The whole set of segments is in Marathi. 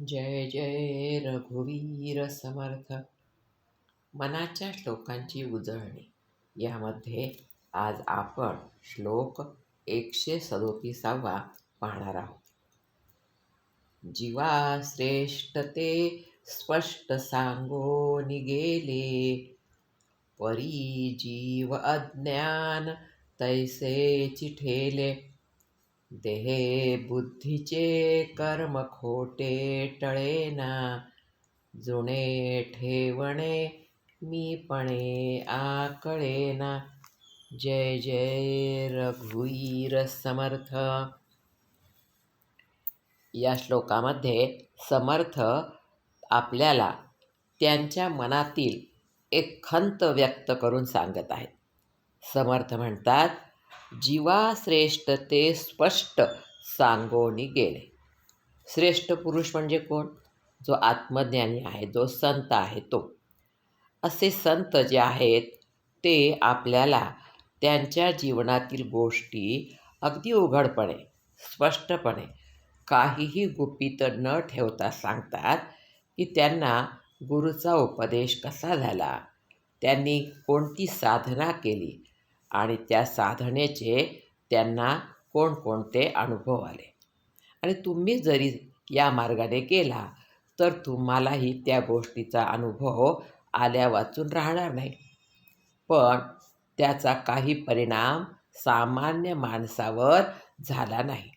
जय जय रघुवीर समर्थ. मनाच्या श्लोकांची उजळणी. यामध्ये आज आपण श्लोक एकशे सदोतीसावा पाहणार आहोत. जीवा श्रेष्ठ ते स्पष्ट सांगो गेले परी जीव अज्ञान तैसे चिठेले देहे बुद्धीचे कर्म खोटे टळेना. जुने ठेवणे मीपणे आकळेना. जय जय रघुवीर समर्थ. या श्लोकामध्ये समर्थ आपल्याला त्यांच्या मनातील एक खंत व्यक्त करून सांगत आहेत. समर्थ म्हणतात जीवा श्रेष्ठ ते स्पष्ट सांगोनी गेले. श्रेष्ठ पुरुष म्हणजे कोण? जो आत्मज्ञानी आहे जो संत आहे तो. असे संत जे आहेत ते आपल्याला त्यांच्या जीवनातील गोष्टी अगदी उघडपणे स्पष्टपणे काहीही गुपित न ठेवता सांगतात की त्यांना गुरुचा उपदेश कसा झाला? त्यांनी कोणती साधना केली? आणि त्या साधनेचे त्यांना कोणकोणते अनुभव आले? आणि तुम्ही जरी या मार्गाने गेला तर तुम्हालाही त्या गोष्टीचा अनुभव आल्या वाचून राहणार नाही. पण त्याचा काही परिणाम सामान्य माणसावर झाला नाही.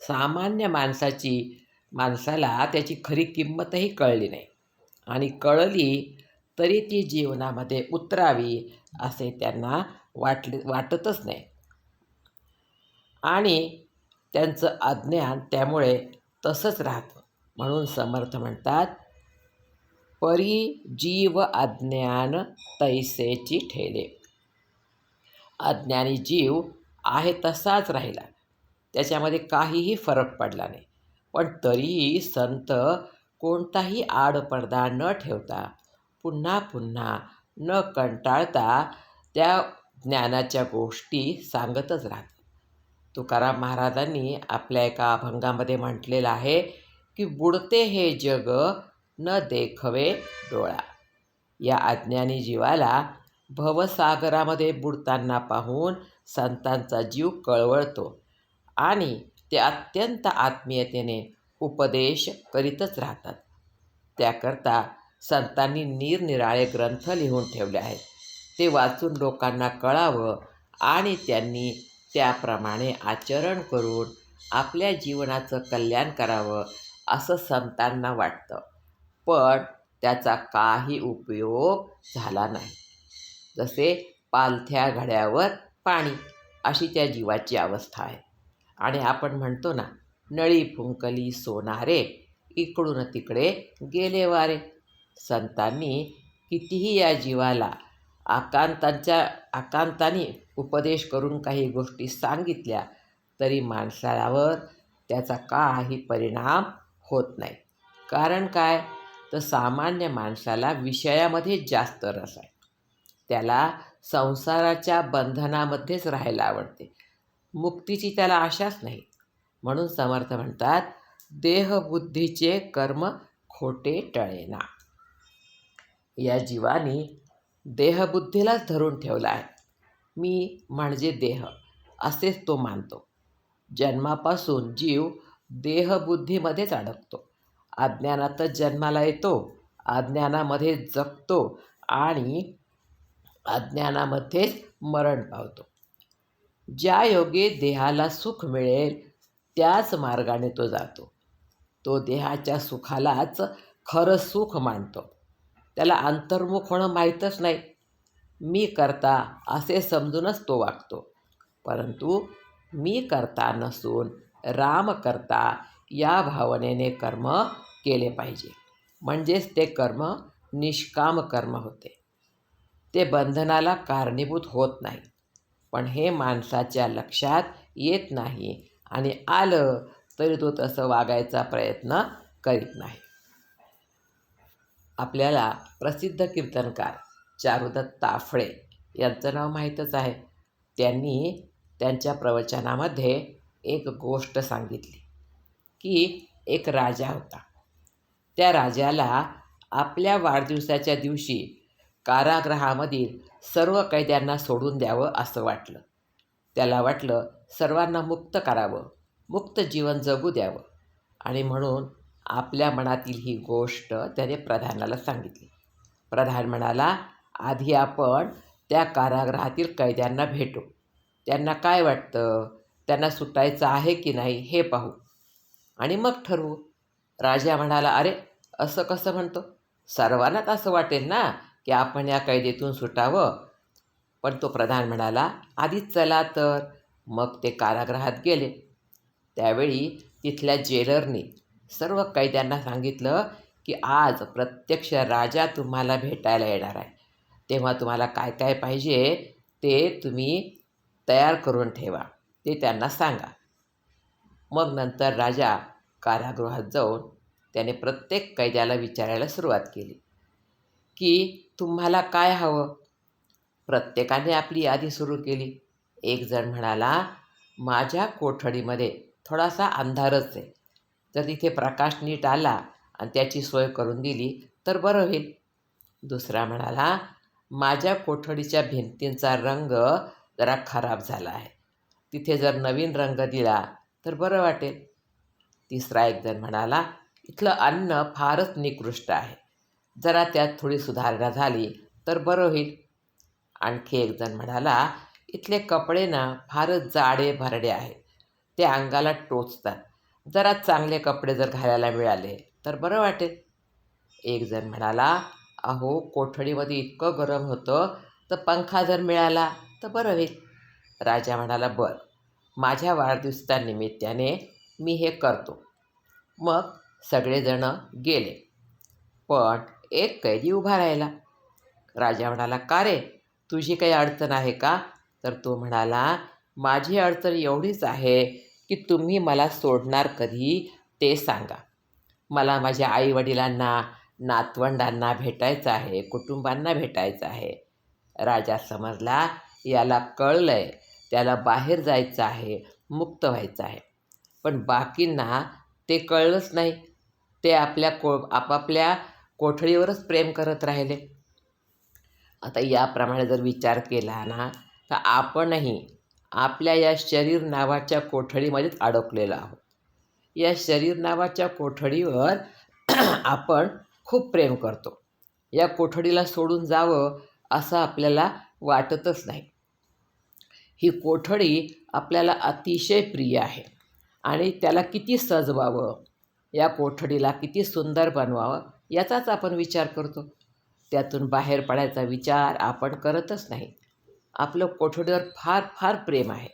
सामान्य माणसाची माणसाला त्याची खरी किंमतही कळली नाही. आणि कळली तरी ती जीवनामध्ये उतरावी असे त्यांना वाटले वाटतच नाही. आणि त्यांचं अज्ञान त्यामुळे तसंच राहतं म्हणून समर्थ म्हणतात परी जीव अज्ञान तैसेची ठेले. अज्ञानी जीव आहे तसाच राहिला. त्याच्यामध्ये काहीही फरक पडला नाही. पण तरीही संत कोणताही आडपडदा न ठेवता पुन्हा पुन्हा न कंटाळता त्या ज्ञानाच्या गोष्टी सांगतच राहतात. तुकाराम महाराजांनी आपल्या एका अभंगामध्ये म्हटलेलं आहे की बुडते हे जग न देखवे डोळा. या अज्ञानी जीवाला भवसागरामध्ये बुडताना पाहून संतांचा जीव कळवळतो आणि ते अत्यंत आत्मीयतेने उपदेश करीतच राहतात. त्याकरता संतांनी निरनिराळे ग्रंथ लिहून ठेवले आहेत. ते वाचून लोकांना कळावं आणि त्यांनी त्याप्रमाणे आचरण करून आपल्या जीवनाचं कल्याण करावं असं संतांना वाटतं. पण त्याचा काही उपयोग झाला नाही. जसे पालथ्या घड्यावर पाणी अशी त्या जीवाची अवस्था आहे. आणि आपण म्हणतो ना नळी फुंकली सोनारे इकडून तिकडे गेले वारे. संतांनी कितीही या जीवाला आकांतांच्या आकांताने उपदेश करून काही गोष्टी सांगितल्या तरी माणसावर त्याचा काही परिणाम होत नाही. कारण काय? तर सामान्य माणसाला विषयामध्ये जास्त रस आहे. त्याला संसाराच्या बंधनामध्येच राहायला आवडते. मुक्तीची त्याला आशाच नाही. म्हणून समर्थ म्हणतात देहबुद्धीचे कर्म खोटे टळेना. या जीवानी देहबुद्धीलाच धरून ठेवला आहे. मी म्हणजे देह असेच तो मानतो. जन्मापासून जीव देहबुद्धीमध्येच अडकतो. अज्ञानातच जन्माला येतो अज्ञानामध्ये जगतो आणि अज्ञानामध्येच मरण पावतो. ज्या योगे देहाला सुख मिळेल त्याच मार्गाने तो जातो. तो देहाच्या सुखालाच खरं सुख मानतो. त्याला अंतर्मुख होणं माहीतच नाही. मी करता असे समजूनच तो वागतो. परंतु मी करता नसून राम करता या भावनेने कर्म केले पाहिजे. म्हणजेच ते कर्म निष्काम कर्म होते. ते बंधनाला कारणीभूत होत नाही. पण हे माणसाच्या लक्षात येत नाही आणि आलं तरी तो तसं वागायचा प्रयत्न करीत नाही. आपल्याला प्रसिद्ध कीर्तनकार चारुदत्त ताफळे यांचं नाव माहीतच आहे. त्यांनी त्यांच्या प्रवचनामध्ये एक गोष्ट सांगितली की एक राजा होता. त्या राजाला आपल्या वाढदिवसाच्या दिवशी कारागृहामधील सर्व कैद्यांना सोडून द्यावं असं वाटलं. त्याला वाटलं सर्वांना मुक्त करावं मुक्त जीवन जगू द्यावं. आणि म्हणून आपल्या मनातील ही गोष्ट त्याने प्रधानाला सांगितली. प्रधान म्हणाला आधी आपण त्या कारागृहातील कैद्यांना भेटू. त्यांना काय वाटतं? त्यांना सुटायचं आहे की नाही हे पाहू. आणि मग ठरवू. राजा म्हणाला अरे असं कसं म्हणतो? सर्वांनाच असं वाटेल ना की आपण या कैदेतून सुटावं. पण तो प्रधान म्हणाला आधीच चला तर. मग ते कारागृहात गेले. त्यावेळी तिथल्या जेलरने सर्व कैद्यांना सांगितलं की आज प्रत्यक्ष राजा तुम्हाला भेटायला येणार आहे. तेव्हा तुम्हाला काय काय पाहिजे ते तुम्ही तयार करून ठेवा ते त्यांना सांगा. मग नंतर राजा कारागृहात जाऊन त्याने प्रत्येक कैद्याला विचारायला सुरुवात केली की तुम्हाला काय हवं? प्रत्येकाने आपली यादी सुरू केली. एक जण म्हणाला माझ्या कोठडीमध्ये थोडासा अंधारच आहे. जर तिथे प्रकाश नीट आला आणि त्याची सोय करून दिली तर बरं होईल. दुसरा म्हणाला माझ्या कोठडीच्या भिंतींचा रंग जरा खराब झाला आहे. तिथे जर नवीन रंग दिला तर बरं वाटेल. तिसरा एकजण म्हणाला इथलं अन्न फारच निकृष्ट आहे. जरा त्यात थोडी सुधारणा झाली तर बरं होईल. आणखी एकजण म्हणाला इथले कपडे ना फारच जाडे भरडे आहेत. ते अंगाला टोचतात. जरा चांगले कपडे जर घालायला मिळाले तर बरं वाटेल. एक जण म्हणाला अहो कोठडीमध्ये इतकं गरम होतं तर पंखा जर मिळाला तर बरं होईल. राजा म्हणाला बरं. माझ्या वाढदिवसा निमित्ताने मी हे करतो. मग सगळेजणं गेले. पण एक कैदी उभा राहिला. राजा म्हणाला का रे? तुझी काही अडचण आहे का? तर तो म्हणाला माझी अडचण एवढीच आहे की तुम्ही मला सोडणार कधी ते सांगा. मला माझ्या आईवडिलांना नातवंडांना भेटायचं आहे कुटुंबांना भेटायचं आहे. राजा समजला याला कळलं आहे त्याला बाहेर जायचं आहे मुक्त व्हायचं आहे. पण बाकींना ते कळलंच नाही. ते आपल्या को आपापल्या कोठडीवरच प्रेम करत राहिले. आता याप्रमाणे जर विचार केला ना तर आपणही आपल्या या शरीर नावाच्या कोठडीमध्येच अडकलेलो आहोत. या शरीर नावाच्या कोठडीवर आपण खूप प्रेम करतो. या कोठडीला सोडून जावं असं आपल्याला वाटतच नाही. ही कोठडी आपल्याला अतिशय प्रिय आहे आणि त्याला किती सजवावं या कोठडीला किती सुंदर बनवावं याचाच आपण विचार करतो. त्यातून बाहेर पडायचा विचार आपण करतच नाही. आपलं कोठडीवर फार फार प्रेम आहे.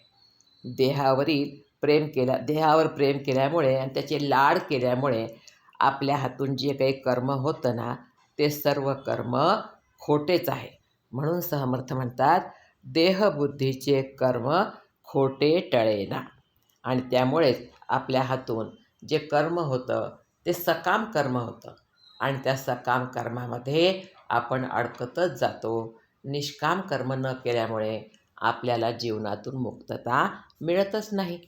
देहावरील प्रेम केल्या देहावर प्रेम केल्यामुळे आणि त्याचे लाड केल्यामुळे आपल्या हातून जे काही कर्म होतं ना ते सर्व कर्म खोटेच आहे. म्हणून समर्थ म्हणतात देहबुद्धीचे कर्म खोटे टळेना. आणि त्यामुळेच आपल्या हातून जे कर्म होतं ते सकाम कर्म होतं. आणि त्या सकाम कर्मामध्ये आपण अडकतच जातो. निष्काम कर्म न केल्यामुळे आपल्याला जीवनातून मुक्तता मिळतच नाही.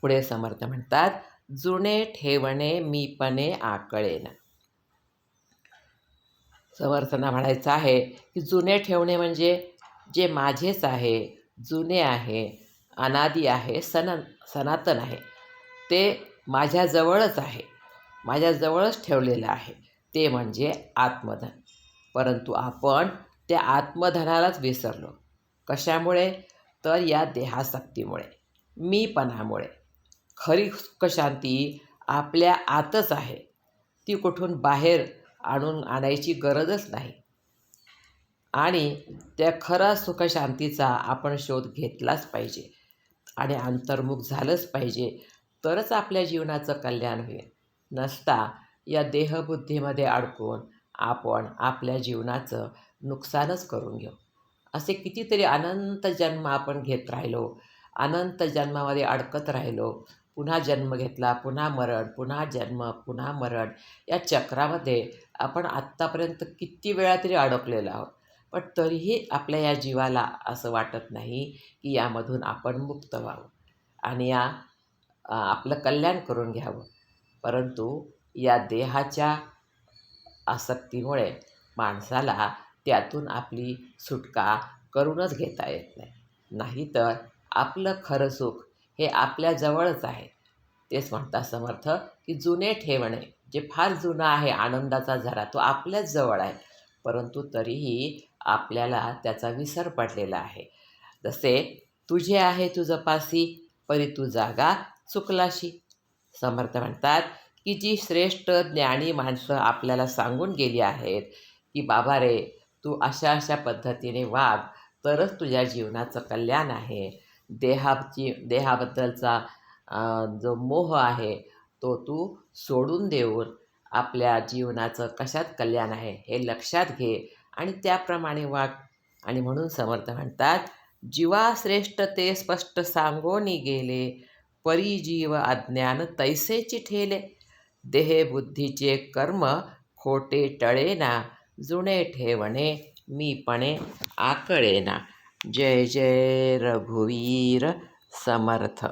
पुढे समर्थ म्हणतात जुने ठेवणे मीपणे आकळेन. समर्थना म्हणायचं आहे की जुने ठेवणे म्हणजे जे माझेच आहे जुने आहे अनादी आहे सन सनातन आहे. ते माझ्याजवळच आहे माझ्याजवळच ठेवलेलं आहे. ते म्हणजे आत्मधन. परंतु आपण त्या आत्मधनालाच विसरलो. कशामुळे? तर या देहासक्तीमुळे मीपणामुळे. खरी सुखशांती आपल्या आतच आहे. ती कुठून बाहेर आणून आणायची गरजच नाही. आणि त्या खरा सुखशांतीचा आपण शोध घेतलाच पाहिजे आणि अंतर्मुख झालंच पाहिजे तरच आपल्या जीवनाचं कल्याण होईल. नसता या देहबुद्धीमध्ये अडकून आपण आपल्या जीवनाचं नुकसानच करून घेऊ. असे कितीतरी अनंत जन्म आपण घेत राहिलो. अनंत जन्मामध्ये अडकत राहिलो. पुन्हा जन्म घेतला पुन्हा मरण पुन्हा जन्म पुन्हा मरण. या चक्रामध्ये आपण आत्तापर्यंत किती वेळा तरी अडकलेलो आहोत. पण तरीही आपल्या या जीवाला असं वाटत नाही की यामधून आपण मुक्त व्हावं. आणि या आपलं कल्याण करून घ्यावं. परंतु या देहाच्या आसक्तीमुळे माणसाला त्यातून आपली सुटका करूनच घेता येत नाही. नाहीतर आपलं खरं सुख हे आपल्याजवळच आहे. तेच म्हणतात समर्थ की जुने ठेवणे जे फार जुनं आहे आनंदाचा झरा तो आपल्याच जवळ आहे. परंतु तरीही आपल्याला त्याचा विसर पडलेला आहे. जसे तुझे आहे तुझं पासी परी तू जागा चुकलाशी. समर्थ म्हणतात की जी श्रेष्ठ ज्ञानी माणसं आपल्याला सांगून गेली आहेत की बाबा रे तू अशा अशा पद्धतीने वाग. तरच तुझ्या जीवनाचं कल्याण आहे. देहाची देहाबद्दलचा जो मोह आहे तो तू सोडून देऊन आपल्या जीवनाचं कशात कल्याण आहे हे लक्षात घे आणि त्याप्रमाणे वाग. आणि म्हणून समर्थ म्हणतात जीवा श्रेष्ठ ते स्पष्ट सांगोनी गेले परिजीव अज्ञान तैसेची ठेले. देहे बुद्धीचे कर्म खोटे टळेना जुने ठेवणे मीपणे आकळेना जय जय रघुवीर समर्थ.